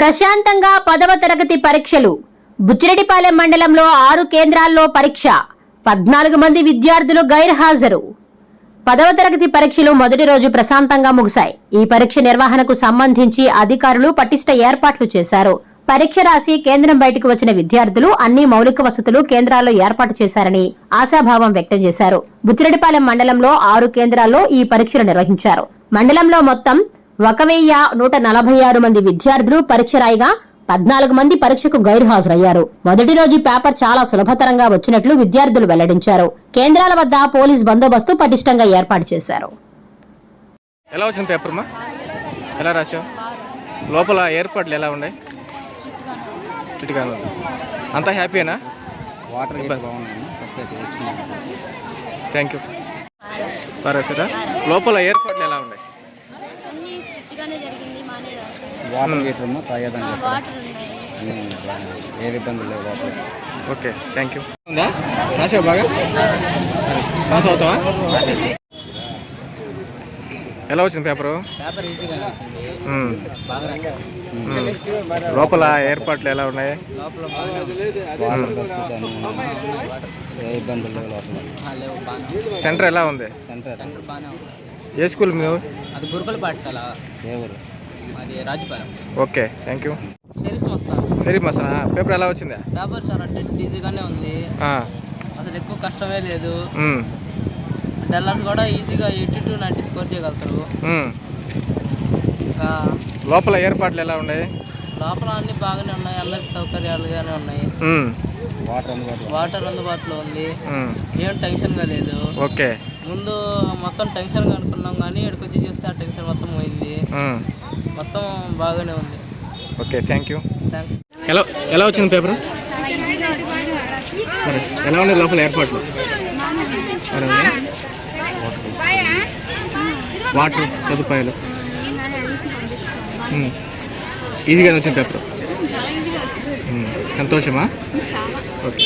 ప్రశాంతంగా పదవ తరగతి పరీక్షలు. బుచ్చిరెడ్డిపాలెం మండలంలో ఆరు కేంద్రాల్లో పరీక్ష. పద్నాలుగు మంది విద్యార్థులు గైర్హాజరు. పదవ తరగతి పరీక్షలు మొదటి రోజు ప్రశాంతంగా ముగిశాయి. ఈ పరీక్ష నిర్వహణకు సంబంధించి అధికారులు పటిష్ట ఏర్పాట్లు చేశారు. పరీక్ష రాసి కేంద్రం బయటకు వచ్చిన విద్యార్థులు అన్ని మౌలిక వసతులు కేంద్రాల్లో ఏర్పాటు చేశారని ఆశాభావం వ్యక్తం చేశారు. బుచ్చిరెడ్డిపాలెం మండలంలో ఆరు కేంద్రాల్లో ఈ పరీక్షలు నిర్వహించారు. మండలంలో మొత్తం ఒక వెయ్యి నూట నలభై ఆరు మంది విద్యార్థులు పరీక్ష రాయగా పద్నాలుగు మంది పరీక్షకు గైర్హాజరయ్యారు. మొదటి రోజు పేపర్ చాలా సులభతరంగా వచ్చినట్లు విద్యార్థులు వెల్లడించారు. కేంద్రాల వద్ద పోలీస్ బందోబస్తు పటిష్టంగా ఏర్పాటు చేశారు. ఎలా వచ్చింది పేపర్ అమ్మా? ఎలా రాసావు లోపల ఏర్పాట్లు ఎలా ఉన్నాయి? అంతా హ్యాపీనా? వాటర్ బాగున్నాయి థ్యాంక్ యూ బాగా రాసారా లోపల ఏర్పాట్లు ఎలా ఉన్నాయి అన్నీ స్ట్రిక్ట్గానే జరిగింది మానే వాటర్ హీటర్ ఉన్నా ఉంది. ఏ ఇబ్బందులు లేవు వాటర్. Okay thank you. ఉందా? రాసావు బాగా? పాస్ అవుతావా? ఎలా వచ్చింది పేపరు. లోపల ఏర్పాట్లు ఎలా ఉన్నాయి? సెంటర్ ఎలా ఉంది? ఏ స్కూల్ మీరు అది గురుకుల పాఠశాల. ఏ ఊరు? అది Rajupalem. Okay thank you Sharif Mastan. మసనా paper ఎలా వచ్చిందా? పేపర్ చాలా టెస్ట్ ఈజీగానే ఉంది. ఆ. అసలు ఎక్కువ కష్టమే లేదు. డల్లర్స్ కూడా ఈజీగా ఎయిటీ టు నైంటీ స్కోర్ చేయగలుగుతారు. ఇంకా లోపల ఏర్పాట్లు ఎలా ఉన్నాయి? లోపల అన్ని బాగానే ఉన్నాయి. అందరికి సౌకర్యాలుగానే ఉన్నాయి. వాటర్ అందుబాటులో ఉంది. ఏం టెన్షన్గా లేదు. ఓకే. ముందు మొత్తం టెన్షన్గా అనుకున్నాం కానీ ఇక్కడికి వచ్చి చూస్తే ఆ టెన్షన్ మొత్తం పోయింది. మొత్తం బాగానే ఉంది. ఓకే థ్యాంక్ యూ థ్యాంక్స్ ఎలా ఎలా వచ్చింది పేపర్? ఎలా ఉన్నాయి లోపల ఏర్పాట్లు? వాటర్ సదుపాయాలు. ఈజీగానే వచ్చింది పేపర్. సంతోషమా? ఓకే.